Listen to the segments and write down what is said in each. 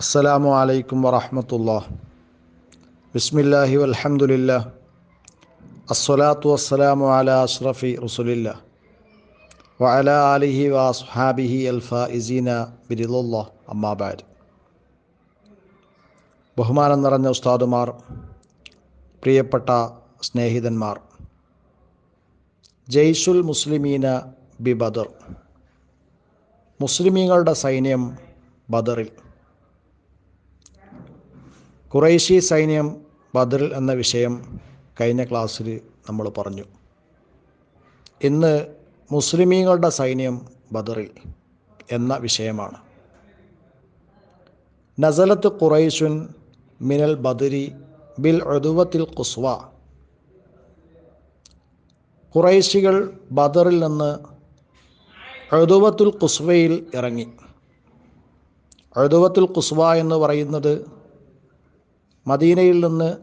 അസ്സലാമു അലൈക്കും വറഹമത്തുള്ള. ബിസ്മില്ലാഹി വൽഹമുല്ല അസ്സലാത്തു വസ്സലാമു അല അഷ്റഫി റസുലില്ല. വഅല അലിഹി വസ്ഹാബിഹി ഇസീന ബിരിലുള്ള അമ്മാബാദ് ബഹുമാനം നിറഞ്ഞ ഉസ്താദുമാർ പ്രിയപ്പെട്ട സ്നേഹിതന്മാർ. ജയ്സുൽ മുസ്ലിമീന ബി ബദർ. മുസ്ലിമീങ്ങളുടെ സൈന്യം ബദറിൽ. കുറേശി സൈന്യം ബദറിൽ എന്ന വിഷയം കഴിഞ്ഞ ക്ലാസ്സിൽ നമ്മൾ പറഞ്ഞു. ഇന്ന് മുസ്ലിമീങ്ങളുടെ സൈന്യം ബദറിൽ എന്ന വിഷയമാണ്. നസലത്ത് ഖുറൈശുൻ മിനൽ ബദരി ബിൽ ഒതുവത്തിൽ കുസ്വ ഖുറൈശികൾ ബദറിൽ നിന്ന് ഒതുവത്തുൽ കുസ്വയിൽ ഇറങ്ങി. ഒതുവത്തുൽ കുസ്വ എന്ന് പറയുന്നത് മദീനയിൽ നിന്ന്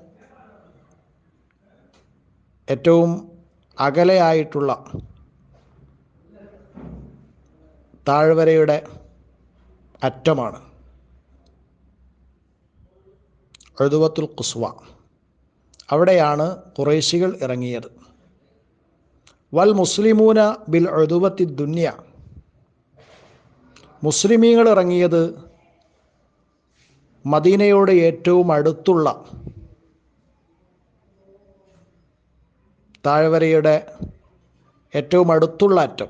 ഏറ്റവും അകലെയായിട്ടുള്ള താഴ്വരയുടെ അറ്റമാണ് എഴുതുവത്തുൽ കുസ്വ അവിടെയാണ് കുറേശികൾ ഇറങ്ങിയത്. വൽ മുസ്ലിമൂന ബിൽ എഴുതുവത്തി ദുന്യ. മുസ്ലിമീങ്ങൾ ഇറങ്ങിയത് മദീനയോട് ഏറ്റവും അടുത്തുള്ള താഴ്വരയുടെ ഏറ്റവും അടുത്തുള്ള അറ്റം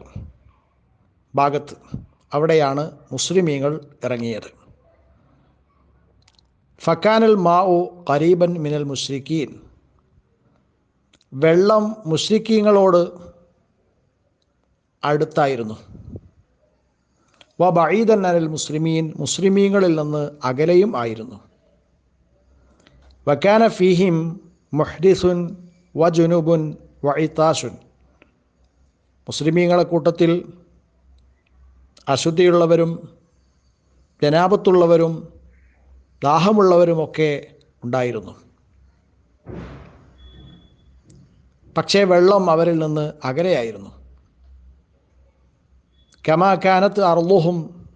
ഭാഗത്ത് അവിടെയാണ് മുസ്ലിമീങ്ങൾ ഇറങ്ങിയത്. ഫക്കാനൽ മാഉ കരീബൻ മിനൽ മുസ്ലിക്കീൻ വെള്ളം മുസ്ലിക്കീങ്ങളോട് അടുത്തായിരുന്നു. വ ബഈദൻ അനൽ മുസ്ലിമീൻ മുസ്ലിമീങ്ങളിൽ നിന്ന് അകലെയും ആയിരുന്നു. വക്കാന ഫീഹിം മുഹ്ദിസുൻ വ ജുനുബുൻ വ ഇത്താസുൻ മുസ്ലിമീങ്ങളെ കൂട്ടത്തിൽ അശുദ്ധിയുള്ളവരും ജനാപത്തുള്ളവരും ദാഹമുള്ളവരുമൊക്കെ ഉണ്ടായിരുന്നു. പക്ഷേ വെള്ളം അവരിൽ നിന്ന് അകലെയായിരുന്നു. കമാക്കാനത്ത് അർലുഹും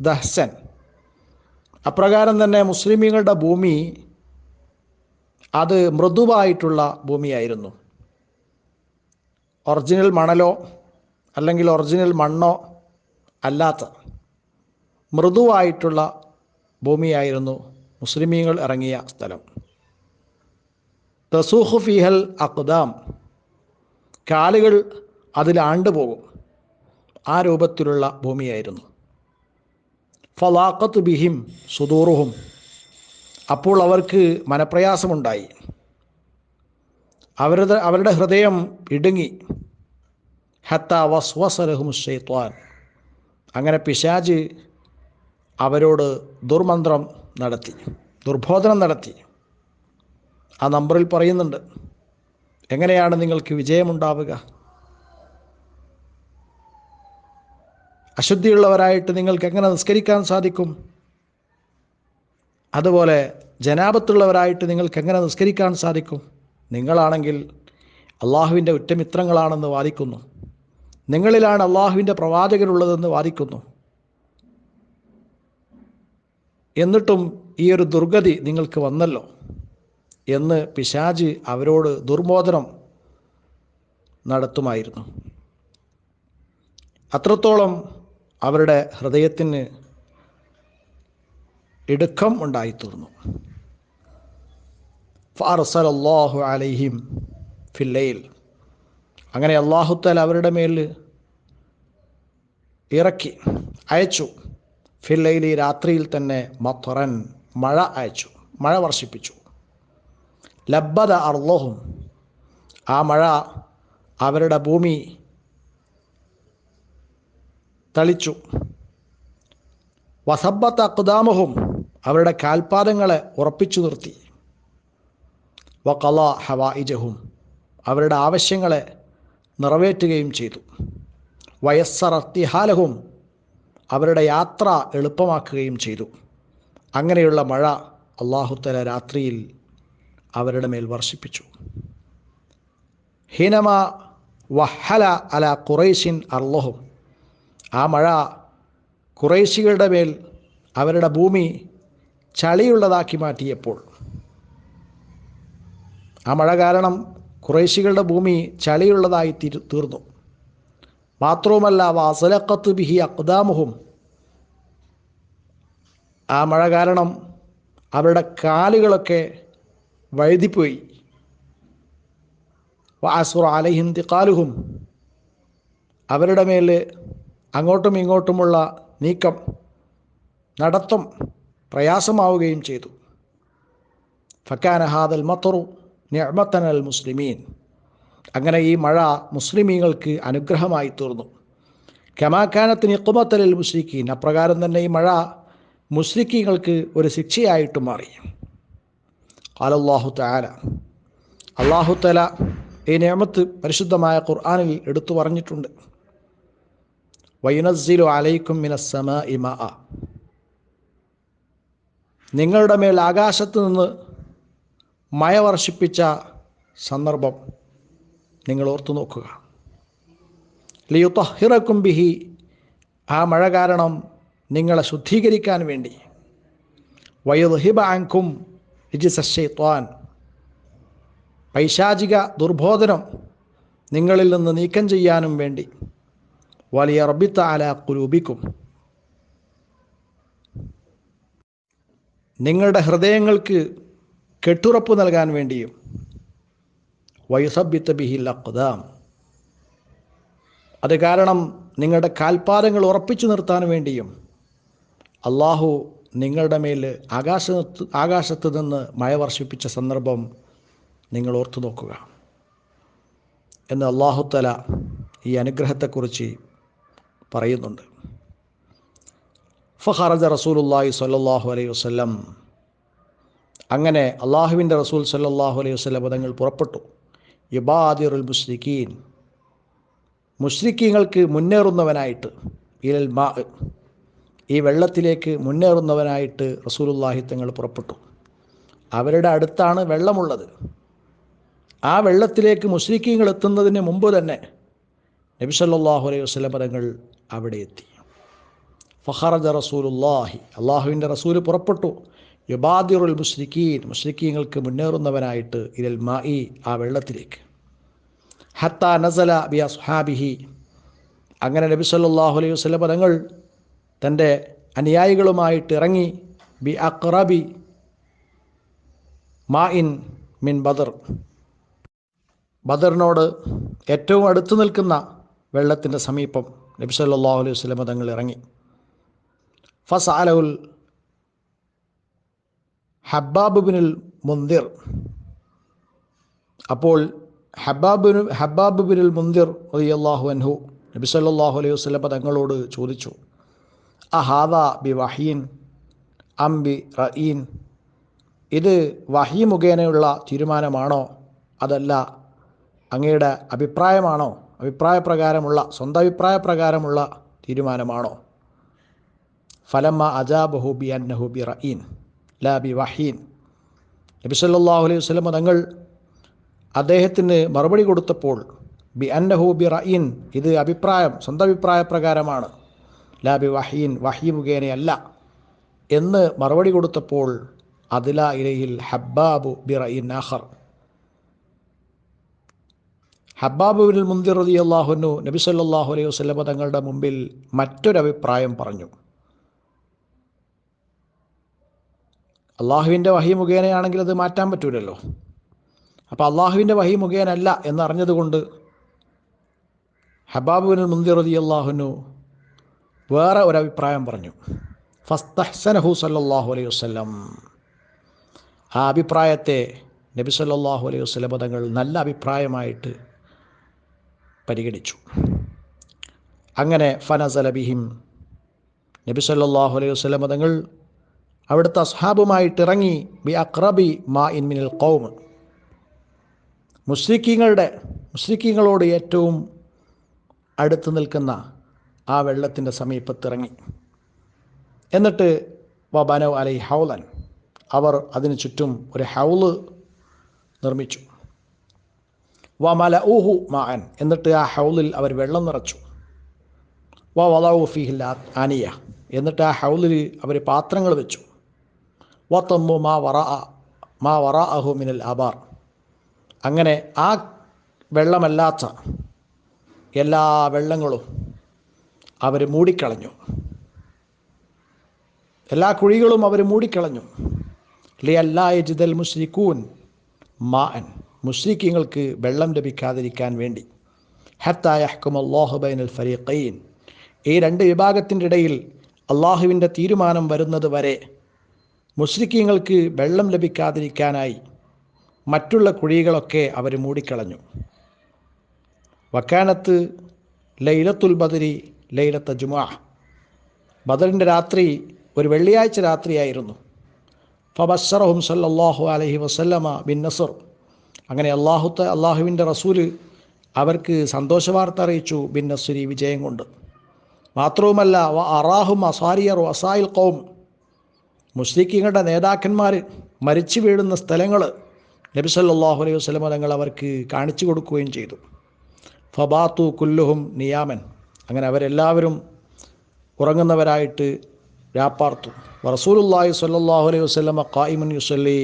ദഹ്സൻ. അപ്രകാരം തന്നെ മുസ്ലിമീങ്ങളുടെ ഭൂമി അത് മൃദുവായിട്ടുള്ള ഭൂമിയായിരുന്നു. ഒറിജിനൽ മണലോ അല്ലെങ്കിൽ ഒറിജിനൽ മണ്ണോ അല്ലാത്ത മൃദുവായിട്ടുള്ള ഭൂമിയായിരുന്നു മുസ്ലിമീങ്ങൾ ഇറങ്ങിയ സ്ഥലം. തസൂഹു ഫിഹൽ അക്ദാം കാലുകൾ അതിൽ ആണ്ടുപോകും. ആ രൂപത്തിലുള്ള ഭൂമിയായിരുന്നു. ഫലാഖത്ത് ബിഹിം സുദൂറുഹും. അപ്പോൾ അവർക്ക് മനപ്രയാസമുണ്ടായി. അവരുടെ അവരുടെ ഹൃദയം ഇടുങ്ങി. ഹത്ത വസ്വസലഹും ഷെയ്ത്വാൻ അങ്ങനെ പിശാജ് അവരോട് ദുർമന്ത്രം നടത്തി ദുർബോധനം നടത്തി. ആ നമ്പറിൽ പറയുന്നുണ്ട് എങ്ങനെയാണ് നിങ്ങൾക്ക് വിജയമുണ്ടാവുക? അശുദ്ധിയുള്ളവരായിട്ട് നിങ്ങൾക്ക് എങ്ങനെ നിസ്കരിക്കാൻ സാധിക്കും? അതുപോലെ ജനാപത്തുള്ളവരായിട്ട് നിങ്ങൾക്ക് എങ്ങനെ നിസ്കരിക്കാൻ സാധിക്കും? നിങ്ങളാണെങ്കിൽ അള്ളാഹുവിന്റെ ഉറ്റമിത്രങ്ങളാണെന്ന് വാദിക്കുന്നു. നിങ്ങളിലാണ് അള്ളാഹുവിന്റെ പ്രവാചകനുള്ളതെന്ന് വാദിക്കുന്നു. എന്നിട്ടും ഈ ഒരു ദുർഗതി നിങ്ങൾക്ക് വന്നല്ലോ എന്ന് പിശാജ് അവരോട് ദുർബോധനം നടത്തുമായിരുന്നു. അത്രത്തോളം അവരുടെ ഹൃദയത്തിന് ഇടുക്കം ഉണ്ടായിത്തീർന്നു. ഫാർസൽ അള്ളാഹു അലൈഹിം ഫില്ലയിൽ അങ്ങനെ അള്ളാഹുത്താൽ അവരുടെ മേൽ ഇറക്കി അയച്ചു. ഫില്ലയിൽ ഈ രാത്രിയിൽ തന്നെ മത്തുറൻ മഴ അയച്ചു മഴ വർഷിപ്പിച്ചു. ലബ്ബത അർലോഹും ആ മഴ അവരുടെ ഭൂമി തളിച്ചു. വസബത്ത് അക്കുദാമഹും അവരുടെ കാൽപാദങ്ങളെ ഉറപ്പിച്ചു നിർത്തി. വക്കല ഹവാഇജഹും അവരുടെ ആവശ്യങ്ങളെ നിറവേറ്റുകയും ചെയ്തു. വയസ്സറത്തിഹാലഹും അവരുടെ യാത്ര എളുപ്പമാക്കുകയും ചെയ്തു. അങ്ങനെയുള്ള മഴ അള്ളാഹുത്തല രാത്രിയിൽ അവരുടെ മേൽ വർഷിപ്പിച്ചു. ഹീനമ വഹല അല കുറേശിൻ അർലോഹും ആ മഴ കുറേശികളുടെ മേൽ അവരുടെ ഭൂമി ചളിയുള്ളതാക്കി മാറ്റിയപ്പോൾ. ആ മഴ കാരണം കുറേശികളുടെ ഭൂമി ചളിയുള്ളതായി തീരു തീർന്നു. മാത്രവുമല്ല വാസലക്കത്ത് ബിഹി അക്താമുഹും ആ മഴ കാരണം അവരുടെ കാലുകളൊക്കെ വഴുതിപ്പോയി. വാസുർ അലഹിം തിക്കാലുഹും അവരുടെ മേൽ അങ്ങോട്ടും ഇങ്ങോട്ടുമുള്ള നീക്കം നടത്തം പ്രയാസമാവുകയും ചെയ്തു. ഫക്കാൻ ഹാദൽ മത്തറു നിഅമത്തനൽ മുസ്ലിമീൻ. അങ്ങനെ ഈ മഴ മുസ്ലിമീങ്ങൾക്ക് അനുഗ്രഹമായി തീർന്നു. കമാക്കാനത്തിന് ഇക്കുമത്തലിൽ മുസ്ലിക്കീൻ. അപ്രകാരം തന്നെ ഈ മഴ മുസ്ലിക്കീങ്ങൾക്ക് ഒരു ശിക്ഷയായിട്ട് മാറി. അലല്ലാഹു താല അള്ളാഹു തല ഈ നിയമത്ത് പരിശുദ്ധമായ ഖുർആാനിൽ എടുത്തു പറഞ്ഞിട്ടുണ്ട്. വൈനസ്സിലു അലൈക്കും മിനസ്സമ നിങ്ങളുടെ മേൽ ആകാശത്ത് നിന്ന് മഴ വർഷിപ്പിച്ച സന്ദർഭം നിങ്ങൾ ഓർത്തു നോക്കുക. ലിയുത്തഹിറക്കും ബിഹി. ആ മഴ കാരണം നിങ്ങളെ ശുദ്ധീകരിക്കാൻ വേണ്ടി. വയുഹിബ അങ്കും ത്വാൻ പൈശാചിക ദുർബോധനം നിങ്ങളിൽ നിന്ന് നീക്കം ചെയ്യാനും വേണ്ടി. വലിയ റബിത്ത അല കുലൂബിക്കും നിങ്ങളുടെ ഹൃദയങ്ങൾക്ക് കെട്ടുറപ്പ് നൽകാൻ വേണ്ടിയും വയുസബിത്ത ബിഹിൽ അക്ദാം അത് കാരണം നിങ്ങളുടെ കാൽപാദങ്ങൾ ഉറപ്പിച്ചു നിർത്താൻ വേണ്ടിയും അള്ളാഹു നിങ്ങളുടെ മേൽ ആകാശത്ത് ആകാശത്ത് നിന്ന് മഴ വർഷിപ്പിച്ച സന്ദർഭം നിങ്ങൾ ഓർത്തു നോക്കുക എന്ന് അള്ളാഹുത്തല ഈ അനുഗ്രഹത്തെക്കുറിച്ച് പറയുന്നുണ്ട്. ഫഹറജ റസൂലുല്ലാഹി സ്വല്ലല്ലാഹു അലൈഹി വസ്ലം അങ്ങനെ അള്ളാഹുവിന്റെ റസൂൽ സല്ലാഹു അലൈഹി വസ്ലം പദങ്ങൾ പുറപ്പെട്ടു. യുബാദിറുൽ മുസ്ലിഖീൻ മുസ്ലിഖീങ്ങൾക്ക് മുന്നേറുന്നവനായിട്ട് ഇലൽ മാ ഈ വെള്ളത്തിലേക്ക് മുന്നേറുന്നവനായിട്ട് റസൂലുല്ലാഹി തങ്ങൾ പുറപ്പെട്ടു. അവരുടെ അടുത്താണ് വെള്ളമുള്ളത്. ആ വെള്ളത്തിലേക്ക് മുസ്ലിഖീങ്ങൾ എത്തുന്നതിന് മുമ്പ് തന്നെ നബി സല്ലല്ലാഹു അലൈഹി വസ്ലം പദങ്ങൾ അവിടെ എത്തി. ഫഹറജ റസൂലുല്ലാഹി അള്ളാഹുവിന്റെ റസൂൽ പുറപ്പെട്ടു. യുബാദിറുൽ മുസ്ലിഖീൻ മുസ്ലിഖീങ്ങൾക്ക് മുന്നേറുന്നവനായിട്ട് ഇരൽ മായി ആ വെള്ളത്തിലേക്ക്. ഹത്ത നസല ബി അസ്ഹാബിഹി. അങ്ങനെ നബി സല്ലാഹു അലൈഹി വസ്ലം പദങ്ങൾ തന്റെ അനുയായികളുമായിട്ട് ഇറങ്ങി ബി അക്റബി മാ ഇൻ മിൻ ബദർ. ബദറിനോട് ഏറ്റവും അടുത്ത് നിൽക്കുന്ന വെള്ളത്തിന്റെ സമീപം നബി അലൈഹി വസ്ലമ തങ്ങൾ ഇറങ്ങി. ഫസ് അലഹുൽ ഹബ്ബാബുബിനുൽ മുന്തിർ. അപ്പോൾ ഹബ്ബാബിനു ഹബ്ബാബുബിനുൽ മുന്തിർ റളിയല്ലാഹു അൻഹു നബി സല്ലല്ലാഹു അലൈഹി വസ്ലമ തങ്ങളോട് ചോദിച്ചു അഹാദ ബി വഹീൻ അം ബി റഈൻ ഇത് വഹി മുഖേനയുള്ള തീരുമാനമാണോ? അതല്ല അങ്ങയുടെ അഭിപ്രായമാണോ? അഭിപ്രായപ്രകാരമുള്ള സ്വന്തം അഭിപ്രായപ്രകാരമുള്ള തീരുമാനമാണോ? ഫലമ്മ അജാബഹു ബി അന്നഹു ബി റഈൻ ലാ ബി വഹീൻ നബി സല്ലല്ലാഹു അലൈഹി വസ്ലമ തങ്ങൾ അദ്ദേഹത്തിന് മറുപടി കൊടുത്തപ്പോൾ ബി അന്നഹു ബി റഈൻ ഇത് അഭിപ്രായം സ്വന്തം അഭിപ്രായ പ്രകാരമാണ് ലാ ബി വഹീൻ വഹീ മുഖേനയല്ല എന്ന് മറുപടി കൊടുത്തപ്പോൾ അതില ഇലയിൽ ഹബ്ബാബു ബി റഈൻ ആഖർ. ഹബ്ബാബു ബിൻ മുന്തിർ റതി അള്ളാഹുനു നബി സല്ലല്ലാഹു അലൈഹി വസ്ലമ തങ്ങളുടെ മുമ്പിൽ മറ്റൊരഭിപ്രായം പറഞ്ഞു. അള്ളാഹുവിന്റെ വഹി മുഖേനയാണെങ്കിൽ അത് മാറ്റാൻ പറ്റൂലല്ലോ. അപ്പോൾ അള്ളാഹുവിന്റെ വഹി മുഖേനല്ല എന്നറിഞ്ഞതുകൊണ്ട് ഹബാബുബിൻ മുന്തിർ റതി അള്ളാഹുനു വേറെ ഒരഭിപ്രായം പറഞ്ഞു. ഫസ്തഹ്സനഹു സല്ലാഹു അലൈഹി വസ്ലം ആ അഭിപ്രായത്തെ നബി സല്ലല്ലാഹു അലൈഹി വസ്ലം തങ്ങൾ നല്ല അഭിപ്രായമായിട്ട് പരിഗണിച്ചു. അങ്ങനെ ഫനസലബിഹിം നബി സല്ലല്ലാഹു അലൈഹി വസ്ലം തങ്ങൾ അവിടുത്തെ അസ്ഹാബുമായിട്ട് ഇറങ്ങി ബി അക്രബി മാ ഇൻ മിനൽ കൗമ് മുസ്ലിക്കീങ്ങളുടെ മുസ്ലിക്കീങ്ങളോട് ഏറ്റവും അടുത്ത് നിൽക്കുന്ന ആ വെള്ളത്തിന്റെ സമീപത്തിറങ്ങി. എന്നിട്ട് വബനോ അലൈ ഹൗലൻ അവർ അതിനു ചുറ്റും ഒരു ഹൗൽ നിർമ്മിച്ചു. വമല ഊഹു മാൻ എന്നിട്ട് ആ ഹൗലിൽ അവർ വെള്ളം നിറച്ചു. വ വലൌ ഫിഹിൽ ആനിയ. എന്നിട്ട് ആ ഹൗലിൽ അവർ പാത്രങ്ങൾ വെച്ചു. വ തമ്മു മാ വറ മാ വറ അഹു മിനൽ ആബാർ അങ്ങനെ ആ വെള്ളമല്ലാത്ത എല്ലാ വെള്ളങ്ങളും അവർ മൂടിക്കളഞ്ഞു. എല്ലാ കുഴികളും അവർ മൂടിക്കളഞ്ഞു. ലിയല്ലായജിദൽ മാ മാൻ മുസ്ലിക്കീങ്ങൾക്ക് വെള്ളം ലഭിക്കാതിരിക്കാൻ വേണ്ടി. ഹത്തായഹ്കും അള്ളാഹു ബൈനൽ ഫരീഖൈൻ. ഈ രണ്ട് വിഭാഗത്തിന്റെ ഇടയിൽ അള്ളാഹുവിന്റെ തീരുമാനം വരുന്നത് വരെ മുസ്ലിക്കീങ്ങൾക്ക് വെള്ളം ലഭിക്കാതിരിക്കാനായി മറ്റുള്ള കുഴികളൊക്കെ അവർ മൂടിക്കളഞ്ഞു. വക്കാനത്ത് ലൈലത്തുൽ ബദരി ലൈലത്ത ജുമാ. ബദറിന്റെ രാത്രി ഒരു വെള്ളിയാഴ്ച രാത്രിയായിരുന്നു. ഫബസ്സറഹും സല്ലാഹു അലഹി വസല്ലമ ബിൻ നസർ അങ്ങനെ അള്ളാഹുത്ത അള്ളാഹുവിന്റെ റസൂൽ അവർക്ക് സന്തോഷവാർത്ത അറിയിച്ചു ബിൻ നസുരി വിജയം കൊണ്ട്. മാത്രവുമല്ല അറാഹും അസാരിയർ അസായിൽ കോം മുസ്ലിഖിങ്ങളുടെ നേതാക്കന്മാർ മരിച്ചു വീഴുന്ന സ്ഥലങ്ങൾ നബി സല്ലാഹു അലൈഹി വസ്ലമ തങ്ങൾ അവർക്ക് കാണിച്ചു കൊടുക്കുകയും ചെയ്തു. ഫബാത്തു കുല്ലുഹും നിയാമൻ. അങ്ങനെ അവരെല്ലാവരും ഉറങ്ങുന്നവരായിട്ട് രാപ്പാർത്തു. റസൂലുല്ലാഹി സ്വല്ലല്ലാഹു അലൈഹി വസല്ലമ ഖായിമൻ യുസല്ലി.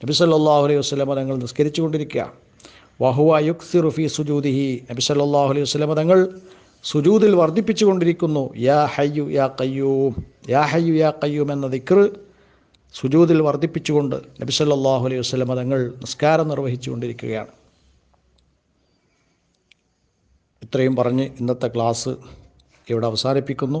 നബി സ്വല്ലല്ലാഹു അലൈഹി വസല്ലമ തങ്ങൾ നിസ്കരിച്ചു കൊണ്ടിരിക്കുക വഹുവ യുക്സിറു ഫി സുജൂദിഹി. നബി സ്വല്ലല്ലാഹു അലൈഹി വസല്ലമ തങ്ങൾ സുജൂദിൽ വർദ്ധിപ്പിച്ചു കൊണ്ടിരിക്കുന്നു യാ ഹയ്യു യാ കയ്യൂം യാ ഹയ്യു യാ കയ്യൂം എന്ന ദിക്ർ സുജൂദിൽ വർദ്ധിപ്പിച്ചുകൊണ്ട് നബി സല്ലല്ലാഹു അലൈഹി വസല്ലമ തങ്ങൾ നിസ്കാരം നിർവഹിച്ചു കൊണ്ടിരിക്കുകയാണ് ഇത്രയും പറഞ്ഞ് ഇന്നത്തെ ക്ലാസ് ഇവിടെ അവസാനിപ്പിക്കുന്നു.